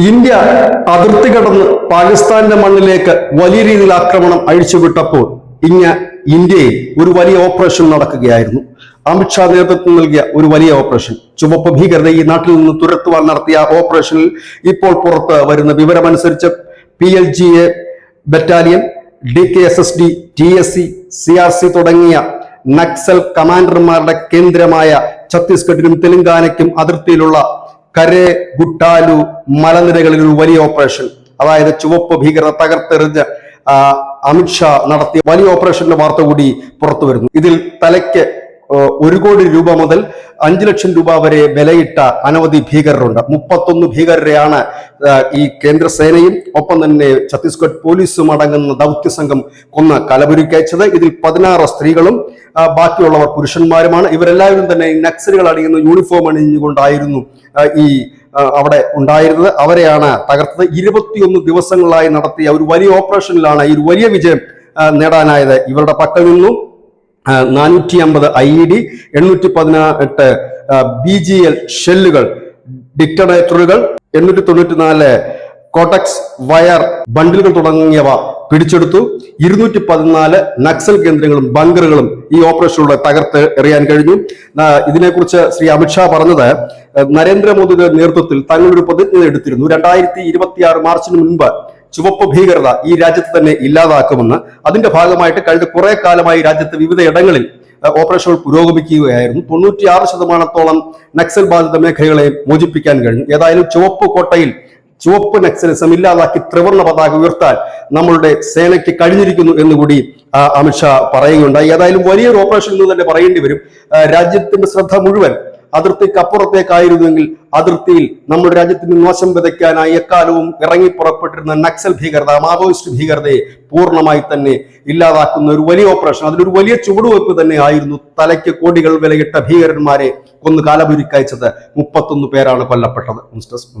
India അതിർത്തി കടന്ന് പാകിസ്ഥാന്റെ മണ്ണിലേക്ക് വലിയ രീതിയിൽ ആക്രമണം അഴിച്ചുവിട്ടപ്പോൾ ഇങ്ങ ഇന്ത്യയിൽ ഒരു വലിയ ഓപ്പറേഷൻ നടക്കുകയായിരുന്നു. അമിത്ഷാ നേതൃത്വം നൽകിയ ഒരു വലിയ ഓപ്പറേഷൻ. ചുവപ്പ് ഭീകരത ഈ നാട്ടിൽ നിന്ന് തുരത്തുവാൻ നടത്തിയ ഓപ്പറേഷനിൽ ഇപ്പോൾ പുറത്ത് വരുന്ന വിവരമനുസരിച്ച് P L G A battalion D K S S D T S C C R C തുടങ്ങിയ നക്സൽ കമാൻഡർമാരുടെ കേന്ദ്രമായ ഛത്തീസ്ഗഡിനും തെലങ്കാനയ്ക്കും അതിർത്തിയിലുള്ള കരെ ഗുട്ടാലു മലനിരകളിൽ ഒരു വലിയ ഓപ്പറേഷൻ അതായത് ചുവപ്പ് ഭീകരത തകർത്തെറിഞ്ഞ് അമിത്ഷാ നടത്തിയ വലിയ ഓപ്പറേഷന്റെ വാർത്ത കൂടി പുറത്തു വരുന്നു ഇതിൽ തലയ്ക്ക് ഒരു കോടി രൂപ മുതൽ അഞ്ചു ലക്ഷം രൂപ വരെ വിലയിട്ട അനവധി ഭീകരരുണ്ട്. മുപ്പത്തൊന്ന് ഭീകരരെയാണ് ഈ കേന്ദ്ര സേനയും ഒപ്പം തന്നെ ഛത്തീസ്ഗഡ് പോലീസും അടങ്ങുന്ന ദൗത്യ സംഘം കൊന്ന് കലപുരിക്കയച്ചത് ഇതിൽ പതിനാറ് സ്ത്രീകളും ബാക്കിയുള്ളവർ പുരുഷന്മാരുമാണ്. ഇവരെല്ലാവരും തന്നെ നക്സലുകൾ അണിയുന്ന യൂണിഫോം അണിഞ്ഞുകൊണ്ടായിരുന്നു ഈ അവിടെ ഉണ്ടായിരുന്നത്. അവരെയാണ് തകർത്തത്. ഇരുപത്തിയൊന്ന് ദിവസങ്ങളായി നടത്തിയ ഒരു വലിയ ഓപ്പറേഷനിലാണ് ഈ ഒരു വലിയ വിജയം നേടാനായത്. ഇവരുടെ പക്കൽ നിന്നും നാനൂറ്റി അമ്പത് ഐ ഡി എണ്ണൂറ്റി പതിനെട്ട് ബി ജി എൽ ഷെല്ലുകൾ ഡിക്ടറേറ്ററുകൾ എണ്ണൂറ്റി തൊണ്ണൂറ്റി നാല് കോട്ടക്സ് വയർ ബണ്ടിലുകൾ തുടങ്ങിയവ പിടിച്ചെടുത്തു. ഇരുന്നൂറ്റി പതിനാല് നക്സൽ കേന്ദ്രങ്ങളും ബങ്കറുകളും ഈ ഓപ്പറേഷനിലൂടെ തകർത്ത് എറിയാൻ കഴിഞ്ഞു. ഇതിനെക്കുറിച്ച് ശ്രീ അമിത്ഷാ പറഞ്ഞത് നരേന്ദ്രമോദിയുടെ നേതൃത്വത്തിൽ തങ്ങളൊരു പ്രതിജ്ഞ എടുത്തിരുന്നു. രണ്ടായിരത്തി ഇരുപത്തിയാറ് മാർച്ചിന് മുൻപ് ചുവപ്പ് ഭീകരത ഈ രാജ്യത്ത് തന്നെ ഇല്ലാതാക്കുമെന്ന് അതിന്റെ ഭാഗമായിട്ട് കഴിഞ്ഞ കുറെ കാലമായി രാജ്യത്ത് വിവിധ ഇടങ്ങളിൽ ഓപ്പറേഷനുകൾ പുരോഗമിക്കുകയായിരുന്നു. തൊണ്ണൂറ്റിയാറ് ശതമാനത്തോളം നക്സൽ ബാധിത മേഖലകളെ മോചിപ്പിക്കാൻ കഴിഞ്ഞു. ഏതായാലും ചുവപ്പ് കോട്ടയിൽ ചുവപ്പ് നക്സലിസം ഇല്ലാതാക്കി ത്രിവർണ പതാക ഉയർത്താൻ നമ്മളുടെ സേനയ്ക്ക് കഴിഞ്ഞിരിക്കുന്നു എന്നുകൂടി അമിത്ഷാ പറയുകയുണ്ടായി. ഏതായാലും വലിയൊരു ഓപ്പറേഷൻ എന്ന് തന്നെ പറയേണ്ടി വരും. രാജ്യത്തിന്റെ ശ്രദ്ധ മുഴുവൻ അതിർത്തിക്ക് അപ്പുറത്തേക്കായിരുന്നുവെങ്കിൽ അതിർത്തിയിൽ നമ്മുടെ രാജ്യത്തിന് മോശം വിതയ്ക്കാനായി എക്കാലവും ഇറങ്ങി പുറപ്പെട്ടിരുന്ന നക്സൽ ഭീകരത മാവോയിസ്റ്റ് ഭീകരതയെ പൂർണമായി തന്നെ ഇല്ലാതാക്കുന്ന ഒരു വലിയ ഓപ്പറേഷൻ അതിലൊരു വലിയ ചുവടുവെപ്പ് തന്നെ ആയിരുന്നു തലയ്ക്ക് കോടികൾ വിലയിട്ട ഭീകരന്മാരെ കൊന്ന് കാലപുരിക്കയച്ചത് മുപ്പത്തൊന്ന് പേരാണ് കൊല്ലപ്പെട്ടത്. News desk